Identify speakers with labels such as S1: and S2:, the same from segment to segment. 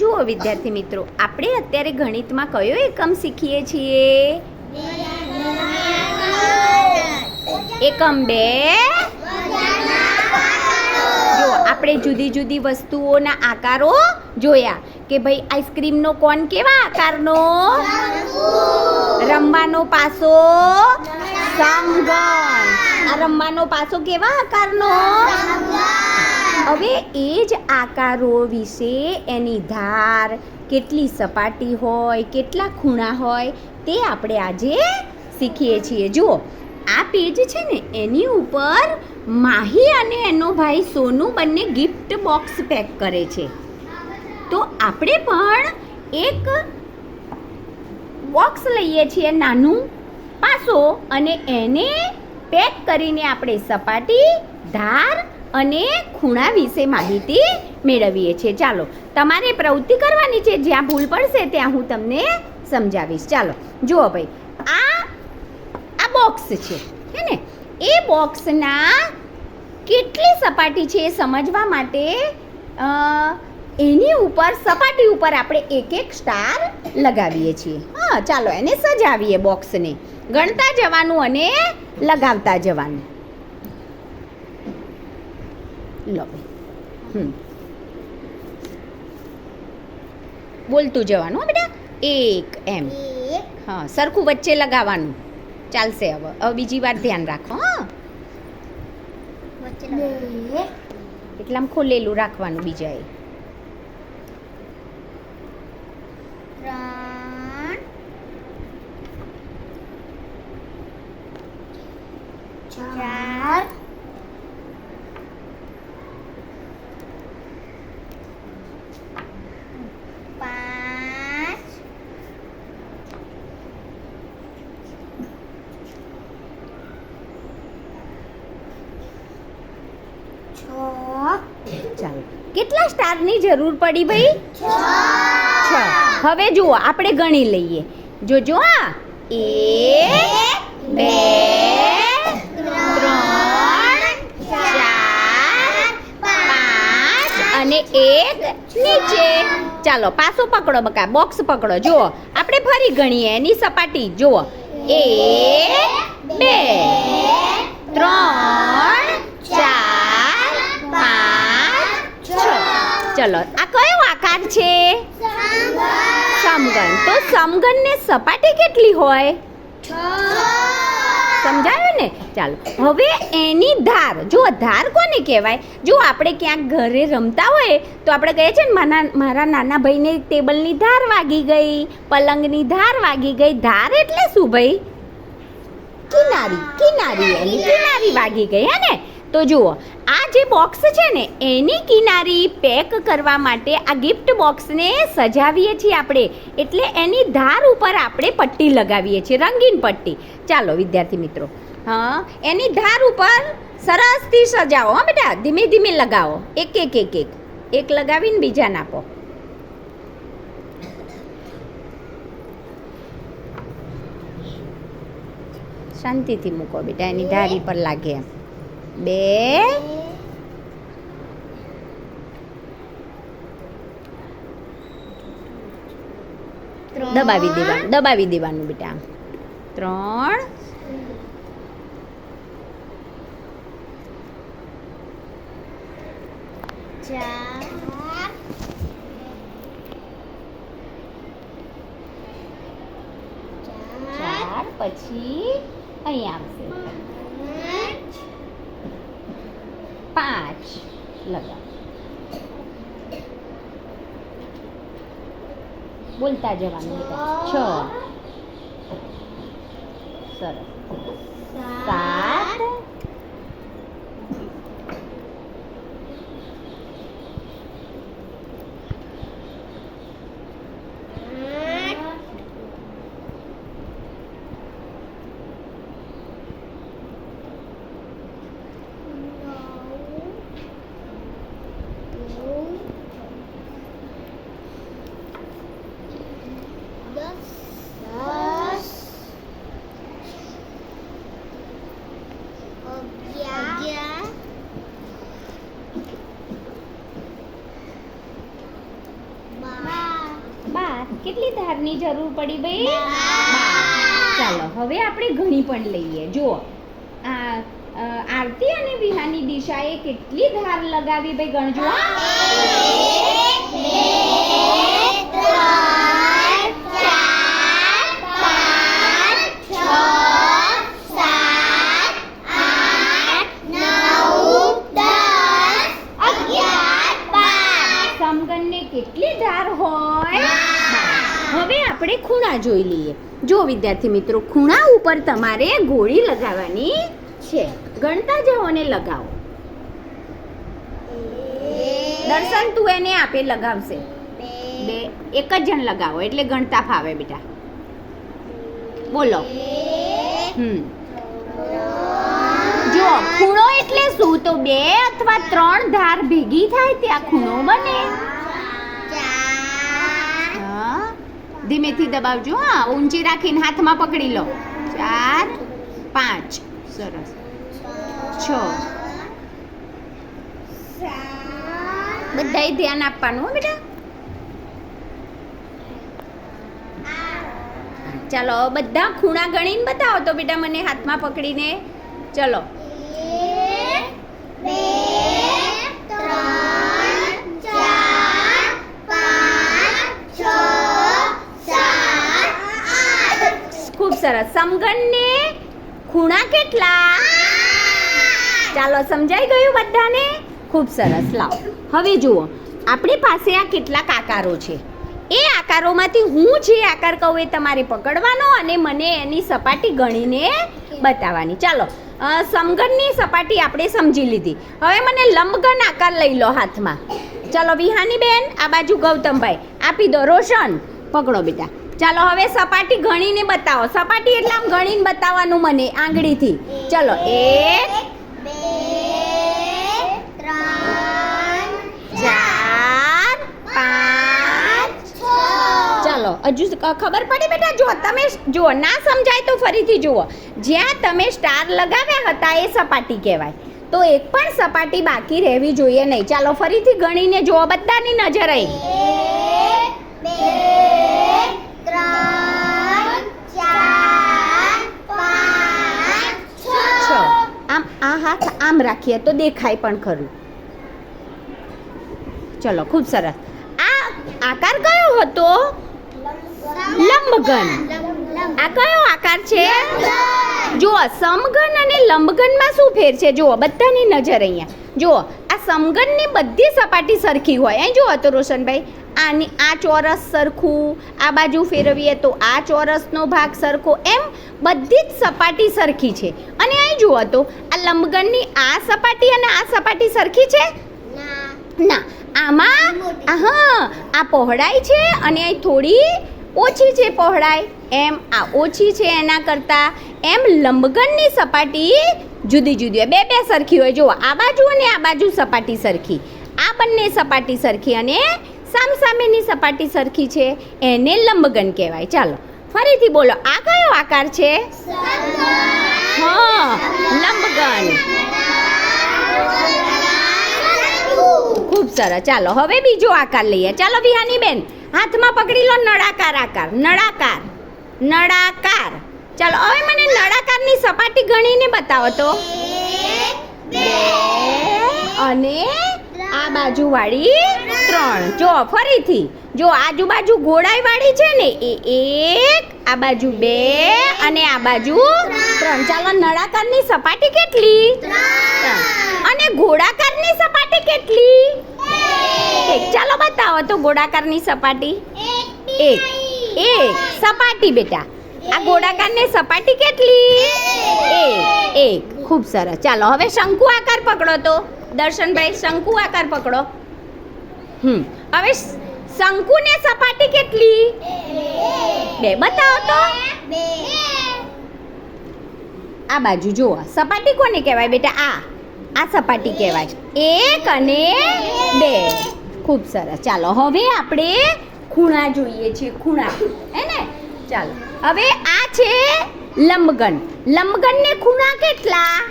S1: જુઓ વિદ્યાર્થી મિત્રો, આપણે અત્યારે ગણિતમાં કયો એકમ શીખીએ છીએ? એકમ બે. જો આપણે જુદી જુદી વસ્તુઓના આકારો જોયા કે ભાઈ આઈસ્ક્રીમનો કોન કેવા આકારનો? રમવાનો પાસો સમઘન આ રમવાનો પાસો કેવા આકારનો? હવે એ જ આકારો વિશે એની ધાર કેટલી સપાટી હોય, કેટલા ખૂણા હોય તે આપણે આજે શીખીએ છીએ. જુઓ, આ પેજ છે ને, એની ઉપર માહી અને એનો ભાઈ સોનુ બંને ગિફ્ટ બોક્સ પેક કરે છે. તો આપણે પણ એક બોક્સ લઈએ છીએ નાનું પાસો અને એને પેક કરીને આપણે સપાટી, ધાર અને ખૂણા વિશે માહિતી મેળવીએ છીએ. ચાલો, તમારે પ્રવૃત્તિ કરવાની છે, જ્યાં ભૂલ પડશે ત્યાં હું તમને સમજાવીશ. ચાલો, જુઓ ભાઈ, આ આ બોક્સ છે, હે ને? એ બોક્સના કેટલી સપાટી છે એ સમજવા માટે એની ઉપર, સપાટી ઉપર આપણે એક એક સ્ટાર લગાવીએ છીએ. હા, ચાલો, એને સજાવીએ બોક્સને ગણતા જવાનું અને લગાવતા જવાનું. લો ભાઈ હમ. બોલતું જવાનું હો બેટા. એક એમ. હા સરખું વચ્ચે લગાવવાનું. ચાલશે હવે. હવે બીજી વાર ધ્યાન રાખો હા. એટલામાં ખોલેલું રાખવાનું બીજાએ
S2: ત્રણ ચાર પાંચ છ
S1: ચાલો સ્ટારની જરૂર પડી ભાઈ? છ. હવે જુઓ, આપણે ગણી લઈએ. જો આ એક, બે, ત્રણ, ચાર અને એક નીચે. ચાલો પાછો પકડો બકા, બોક્સ પકડો. જુઓ, આપણે ફરી ગણીએ એની સપાટી. જુઓ. એક, બે, ત્રણ ચાર પાંચ છ ચલો, આ કયો આકાર છે? સમઘન. તો સમગનને સપાટી કેટલી હોય? સમજાયું ને? ચાલો, હવે એની ધાર. જો ધાર કોને કહેવાય? જો આપણે ક્યાંક ઘરે રમતા હોય, તો આપણે કહીએ છીએ ને મારા મારા નાના ભાઈને ટેબલની ધાર વાગી ગઈ, પલંગની ધાર વાગી ગઈ. ધાર એટલે શું ભાઈ? કિનારી કિનારી, એની કિનારી વાગી ગઈ, હે ને? તો જુઓ આ જે બોક્સ છે ને એની કિનારી પેક કરવા માટે આ ગિફ્ટ બોક્સને સજાવીએ છીએ આપણે. એટલે એની ધાર ઉપર આપણે પટ્ટી લગાવીએ છીએ રંગીન પટ્ટી. ચાલો વિદ્યાર્થી મિત્રો. હા એની ધાર ઉપર સરસથી સજાવો હા બેટા. ધીમે ધીમે લગાવો. એક એક એક એક. એક લગાવીને બીજાને આપો. શાંતિથી મૂકો બેટા એની ધારી પર લાગે એમ. બે. દબાવી દેવાનું દબાવી દેવાનું બેટા. ત્રણ.
S2: ચાર.
S1: ચાર પછી અહીં આવશે. પાંચ લગાવ બોલતા જવાનું બેટા છ સરસ સાત કેટલી જરૂર પડી ભાઈ? ચાલો હવે આપણે ઘણી પણ લઈએ. જુઓ. આ આરતી અને વિહાની દિશાએ કેટલી ધાર લગાવી ભાઈ ગણજો ખૂણા જોઈ લઈએ. જો વિદ્યાર્થી મિત્રો, ખૂણા ઉપર તમારે ગોળી લગાવવાની છે. ગણતા જાઓ અને લગાવો. દર્શન તું એને આપે, લગાવશે. બે, એક જ જણ લગાવો, એટલે ગણતા ફાવે બેટા. બોલો. હમ. જો, ખૂણો એટલે શું? તો બે અથવા ત્રણ ધાર ભેગી થાય, ત્યાં ખૂણો બને. ધીમેથી દબાવજો, હા. ઊંચી રાખીને હાથમાં પકડી લો. ચાર, પાંચ. સરસ. છ. બધાય ધ્યાન આપવાનું, હો બેટા. ચાલો, બધા ખૂણા ગણીને બતાવો તો બેટા મને હાથમાં પકડીને. ચલો. સરસ ખૂણા કેટલા? ચાલો સમજાઈ ગયું બધાને? ખૂબ સરસ, લાવો. હવે જુઓ, આપણી પાસે આ કેટલાક આકારો છે. એ આકારોમાંથી હું જે આકાર કહું એ તમારે પકડવાનો અને મને એની સપાટી ગણીને બતાવવાની. ચાલો સમઘનની સપાટી આપણે સમજી લીધી. હવે મને લંબઘન આકાર લઈ લો હાથમાં. ચાલો, વિહાની બેન, આ બાજુ ગૌતમભાઈ, આપી દો રોશન. પકડો બેટા. ચાલો હવે સપાટી ગણીને બતાવો. સપાટી એટલે આમ ગણીને બતાવવાનું મને આંગળીથી. ચલો, એક પાંચ ચાલો, હજુ ખબર પડી બેટા? જો તમે જુઓ, ના સમજાય તો ફરીથી જુઓ. જ્યાં તમે સ્ટાર લગાવ્યા હતા એ સપાટી કહેવાય. તો એક પણ સપાટી બાકી રહેવી જોઈએ નહીં. ચાલો, ફરીથી ગણીને જુઓ, બધાની નજર આવી આમ આ હાથ આમ રાખીએ તો દેખાય પણ ખરું. ચલો ખૂબ સરસ. આ આકાર કયો હતો? લંબઘન. આ કયો આકાર છે? જુઓ સમઘન અને લંબઘનમાં શું ફેર છે? જુઓ બધાની નજર અહીંયા. જુઓ આ સમઘનની બધી સપાટી સરખી હોય. અહીં જુઓ તો રોશનભાઈ આની આ ચોરસ સરખું આ બાજુ ફેરવીએ તો આ ચોરસનો ભાગ સરખો. એમ બધી જ સપાટી સરખી છે. અને અહીં જુઓ તો આ લંબગણની આ સપાટી અને આ સપાટી સરખી છે? ના. આમાં હા આ પહોળાઈ છે અને અહીં થોડી ઓછી છે પહોળાઈ. એમ આ ઓછી છે એના કરતાં. એમ લંબગણની સપાટી જુદી જુદી હોય. બે બે સરખી હોય. જુઓ આ બાજુ અને આ બાજુ સપાટી સરખી. આ બંને સપાટી સરખી અને સામસામેની સપાટી સરખી છે એને લંબગન કહેવાય. ચાલો ફરીથી બોલો આ કયો આકાર છે? હા લંબગન. ખૂબ સરસ. ચાલો હવે બીજો આકાર લઈએ. ચાલો વિહાની બેન હાથમાં પકડી લો નળાકાર આકાર. નળાકાર. નળાકાર. ચાલો હવે મને નળાકારની સપાટી ગણીને બતાવો તો. અને આ બાજુ વાળી ત્રણ. જો ફરીથી જો આજુબાજુ ગોળાઈ વાળી છે ને એ એક આ બાજુ બે અને આ બાજુ ત્રણ. ચાલો નળાકારની સપાટી કેટલી? અને ગોળાકારની સપાટી કેટલી? એક. ચાલો બતાવો તો ગોળાકારની સપાટી. એક. એક. સપાટી બેટા. આ ગોળાકારની સપાટી કેટલી? એક. એક. ખૂબ સરસ. ચાલો હવે શંકુ આકાર પકડો તો. દર્શનભાઈ શંકુ આકાર પકડો. હમ. હવે શંકુને સપાટી કેટલી? બે. બતાવો તો. આ બાજુ જુઓ સપાટી કોને કહેવાય બેટા? આ. આ સપાટી કહેવાય. એક અને બે. ખૂબ સરસ. ચાલો હવે આપણે ખૂણા જોઈએ છે ખૂણા. હે ને? ચાલો. હવે આ છે લંબગન. લંબગનને ખૂણા કેટલા?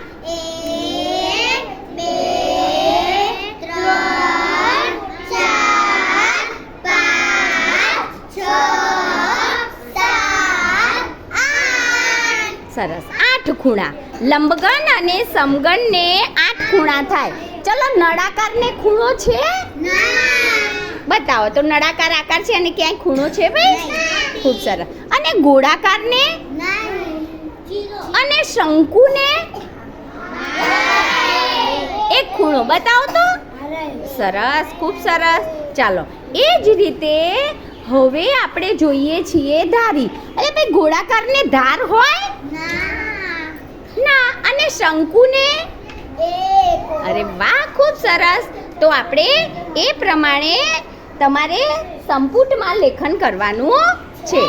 S1: સરસ. આઠ ખૂણા. લંબગન અને સમગનને આઠ ખૂણા થાય. ચલો નળાકારને ખૂણો છે? બતાવો તો નળાકાર આકાર છે અને ક્યાંય ખૂણો છે ભાઈ? ખૂબ સરસ. અને ગોળાકારને? અને શંકુને? એક ખૂણો. બતાવો તો. સરસ ખૂબ સરસ. ચાલો એ જ રીતે હવે આપણે જોઈએ છીએ ધારી. અરે ભાઈ ગોળાકારને ધાર હોય? ના. અને શંકુને? અરે વાહ ખૂબ સરસ. તો આપણે એ પ્રમાણે તમારે સંપુટમાં લેખન કરવાનું છે.